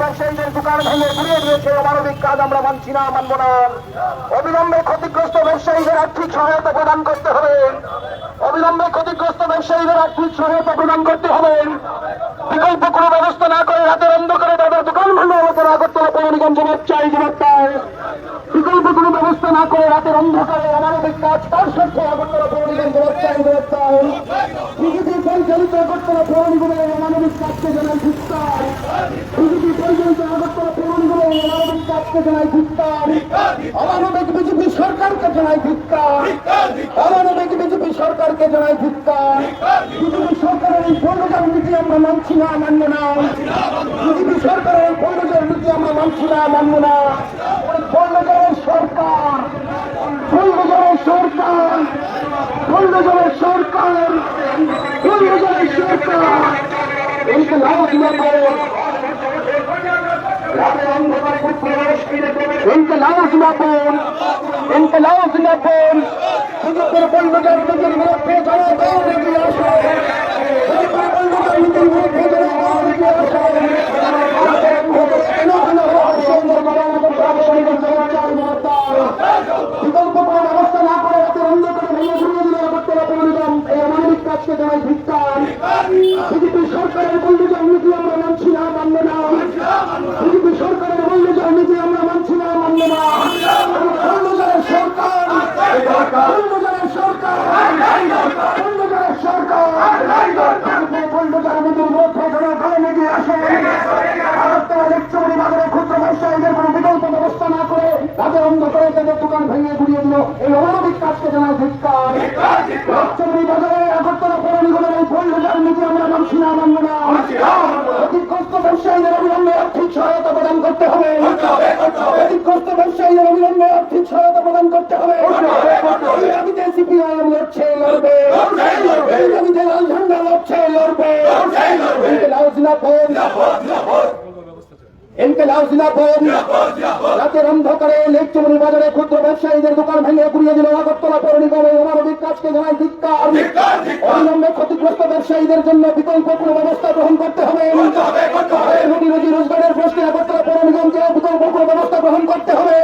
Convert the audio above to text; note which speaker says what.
Speaker 1: ব্যবসায়ীদের দোকান ভেঙে ঘুরিয়ে দিয়েছে। অমানবিক কাজ আমরা না। অবিলম্বে ক্ষতিগ্রস্ত ব্যবসায়ীদের আর্থিক সহায়তা প্রদান করতে হবে। অবিলম্বে ক্ষতিগ্রস্ত ব্যবসায়ীদের আর্থিক সহায়তা প্রদান করতে হবে। বিকল্প কোনো ব্যবস্থা না করে রাতের অন্ধকারে তাদের দোকান ভেঙে আমাদের আগরতলা পৌর নিগম জবাব চাই জবাব পায় বিকল্প কোনো ব্যবস্থা না করে রাতের অমানবিক কাজ তার স্বার্থে আগরতলা পৌর নিগম জবাব পায় বিজেপি পরিচালিত আগরতলা পৌর নিগমের এই অমানবিক কাজকে জানাই ধিক্কার বিজেপি পরিচালিত আগরতলা পৌর সরকারকে জানাই ধিক্কার অমানবিক সরকারের এই নীতি আমরা মানছি না, মানব না। বিজেপি সরকারের এই নীতি আমরা মানছি না, মানব না। পৌরজারের সরকার পৌরজারের সরকার পৌরজারের সরকার পৌরজারের সরকার। এইকে লাভ দিলে পারে ইনকলাব জিন্দাবাদ ইনকলাব জিন্দাবাদ বিজেপির বন্ধুদের নিজের বিরুদ্ধে যারা দৌড় এগিয়ে আসে বিজেপির বন্ধুদের নিজের বিরুদ্ধে যারা দৌড় এগিয়ে আসে তাদের মুখে কেন কেন সুন্দর করে আমাদের ব্যবসায়ীদের জবাব চাই জবাব বিকল্প কোনো ব্যবস্থা না করে রাতের অন্ধকারে ভেঙে ঘুরিয়ে দিলে আগরতলা পৌর নিগম এই কাজকে জানাই ধিক্কার বিজেপি সরকারের বন্ধুদের নীতি আমরা মানছি না মানব না। বিজেপি সরকারের বন্ধুদের নীতি আমরা মানছি না মানব না। বন্ধুদের সরকার বন্ধুদের সরকার বন্ধুদের সরকার। বন্ধুদের নীতির মধ্যে যারা গায়ে এগিয়ে আসে। আগরতলা লেকচুরি বাজারে ক্ষুদ্র ব্যবসায়ীদের কোনো বিকল্প ব্যবস্থা না করে রাতের অন্ধকারে তাদের দোকান ভেঙে গুড়িয়ে দিল। এই অমানবিক কাজকে জানায় ধিক্কার লেকচুরি বাজারে আগরতলা পৌর এই বন্ধুদের নীতি আমরা মানছি না মানব না। ক্ষতিগ্রস্ত ব্যবসায়ীদের অবিলম্বে আর্থিক সহায়তা প্রদান করতে হবে। ক্ষতিগ্রস্ত ব্যবসায়ীদের অবিলম্বে আর্থিক সহায়তা প্রদান করতে হবে। এই সিপিআইএম লড়ছে লড়বে। এই লাল ঝান্ডা লড়ছে লড়বে। লাল জিন্দাবাদ ইনকেলাব জিন্দাবাদ রাতের অন্ধকারে লেকচুমনি বাজারে ক্ষুদ্র ব্যবসায়ীদের দোকান ভেঙে ঘুরিয়ে দিল আগরতলা পৌর নিগমের অমানবিক কাজকে জানাই ধিক্কার। ক্ষতিগ্রস্ত ব্যবসায়ীদের জন্য বিকল্প কোনো ব্যবস্থা গ্রহণ করতে হবে। রুটি রোজগারের প্রশ্নে আগরতলা পৌর নিগমকে বিকল্প কোনো ব্যবস্থা গ্রহণ করতে হবে।